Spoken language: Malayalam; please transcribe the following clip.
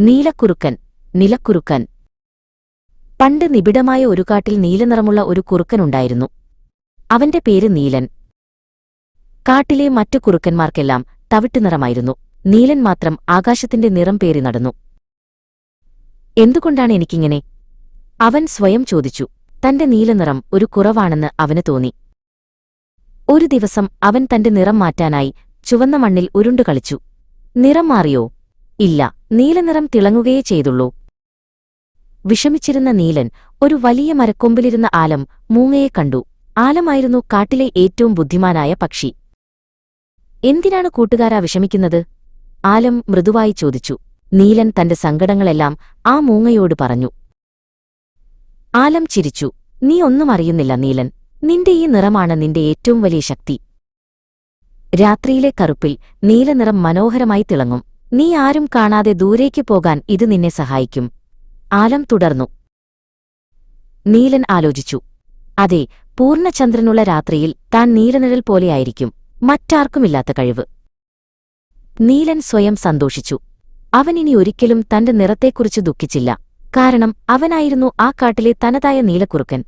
നീലക്കുറുക്കൻ നിലക്കുറുക്കൻ. പണ്ട് നിബിഡമായ ഒരു കാട്ടിൽ നീലനിറമുള്ള ഒരു കുറുക്കനുണ്ടായിരുന്നു അവന്റെ പേര് നീലൻ. കാട്ടിലെ മറ്റു കുറുക്കന്മാർക്കെല്ലാം തവിട്ടുനിറമായിരുന്നു നീലൻ മാത്രം ആകാശത്തിന്റെ നിറം പേറി നടന്നു. എന്തുകൊണ്ടാണ് എനിക്കിങ്ങനെ? അവൻ സ്വയം ചോദിച്ചു. തന്റെ നീലനിറം ഒരു കുറവാണെന്ന് അവന് തോന്നി. ഒരു ദിവസം അവൻ തന്റെ നിറം മാറ്റാനായി ചുവന്ന മണ്ണിൽ ഉരുണ്ടു കളിച്ചു. നിറം മാറിയോ? ഇല്ല നീലനിറം തിളങ്ങുകയേ ചെയ്തുള്ളൂ. വിഷമിച്ചിരുന്ന നീലൻ ഒരു വലിയ മരക്കൊമ്പിലിരുന്ന ആലം മൂങ്ങയെ കണ്ടു. ആലമായിരുന്നു കാട്ടിലെ ഏറ്റവും ബുദ്ധിമാനായ പക്ഷി. എന്തിനാണ് കൂട്ടുകാരാ വിഷമിക്കുന്നത്? ആലം മൃദുവായി ചോദിച്ചു. നീലൻ തന്റെ സങ്കടങ്ങളെല്ലാം ആ മൂങ്ങയോട് പറഞ്ഞു. ആലം ചിരിച്ചു. നീ ഒന്നും അറിയുന്നില്ല നീലൻ. നിന്റെ ഈ നിറമാണ് നിന്റെ ഏറ്റവും വലിയ ശക്തി. രാത്രിയിലെ കറുപ്പിൽ നീലനിറം മനോഹരമായി തിളങ്ങും. നീ ആരും കാണാതെ ദൂരേക്ക് പോകാൻ ഇത് നിന്നെ സഹായിക്കും. ആലം തുടർന്നു. നീലൻ ആലോചിച്ചു. അതെ പൂർണചന്ദ്രനുള്ള രാത്രിയിൽ താൻ നീലനിഴൽ പോലെയായിരിക്കും മറ്റാർക്കുമില്ലാത്ത കഴിവ്. നീലൻ സ്വയം സന്തോഷിച്ചു. അവനിനി ഒരിക്കലും തന്റെ നിറത്തെക്കുറിച്ച് ദുഃഖിച്ചില്ല. കാരണം അവനായിരുന്നു ആ കാട്ടിലെ തനതായ നീലക്കുറുക്കൻ.